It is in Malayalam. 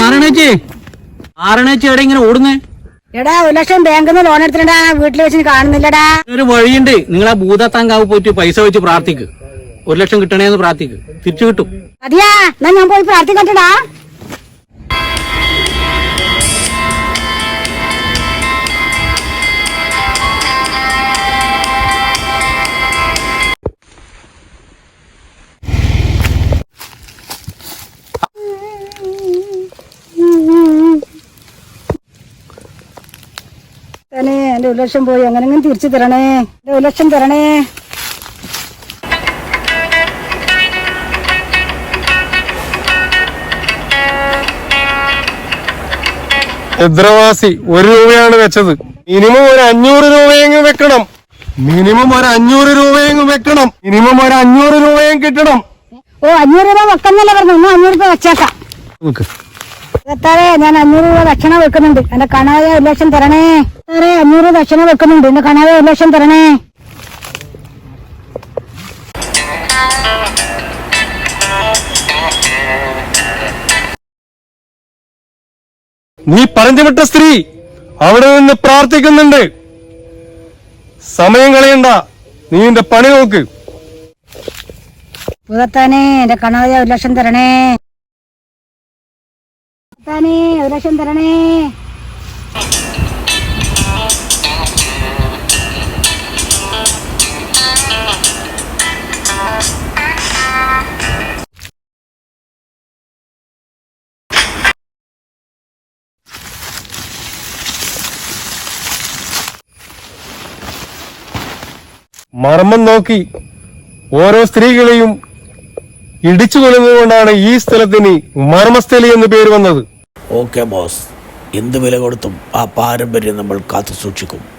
നാരായണേച്ചി? ആരണേച്ചി എവിടെ ഇങ്ങനെ ഓടുന്നേ? എടാ ഒരു ലക്ഷം ബാങ്കിൽ നിന്ന് ലോൺ എടുത്തിട്ടാ വീട്ടിൽ വെച്ച് കാണുന്നില്ലടാ. ഒരു വഴിയുണ്ട്. നിങ്ങൾ ആ ഭൂതത്താങ്കാവ് പോയിട്ട് പൈസ വെച്ച് പ്രാർത്ഥിക്ക്. ഒരു ലക്ഷം കിട്ടണേന്ന് പ്രാർത്ഥിക്ക്. തിരിച്ചു കിട്ടും. അതെയാ എന്നാ ഞാൻ പോയി പ്രാർത്ഥിക്കട്ടടാ. എന്റെ ഒരു ലക്ഷം പോയി. എങ്ങനെങ്കിലും തിരിച്ചു തരണേ. എന്റെ ഒരു ലക്ഷം തരണേ. ഭദ്രവാസി ഒരു രൂപയാണ് വെച്ചത്. മിനിമം ഒരു അഞ്ഞൂറ് രൂപയെങ്കിലും വെക്കണം. മിനിമം ഒരു അഞ്ഞൂറ് രൂപയെങ്കിലും വെക്കണം. മിനിമം ഒരു അഞ്ഞൂറ് രൂപയും കിട്ടണം. ഓ അഞ്ഞൂറ് രൂപ വെക്കുന്നല്ലേ പറഞ്ഞു അഞ്ഞൂറ് രൂപ വെച്ചേക്കാം. സാറേ ഞാൻ അഞ്ഞൂറ് രൂപ ദക്ഷിണ വെക്കുന്നുണ്ട്. എന്റെ കണായ ഒരു ലക്ഷം തരണേ. സാറേ അഞ്ഞൂറ് രൂപ ദക്ഷിണ വെക്കുന്നുണ്ട്. എന്റെ കണായ ഒരു ലക്ഷം തരണേ. നീ പറഞ്ഞു വിട്ട സ്ത്രീ അവിടെ നിന്ന് പ്രാർത്ഥിക്കുന്നുണ്ട്. സമയം കളയണ്ട. നീ എന്റെ പണി നോക്ക്. പുതത്താനേ എന്റെ കണായ ഒരു ലക്ഷം തരണേ. പുതത്താനേ ഒരു ലക്ഷം തരണേ. മർമ്മം നോക്കി ഓരോ സ്ത്രീകളെയും ഇടിച്ചു കൊല്ലുന്നതുകൊണ്ടാണ് ഈ സ്ഥലത്തിന് മർമ്മസ്ഥലി എന്ന് പേര് വന്നത്. Okay boss. എന്ത് വില കൊടുത്തും ആ പാരമ്പര്യം നമ്മൾ കാത്തു സൂക്ഷിക്കും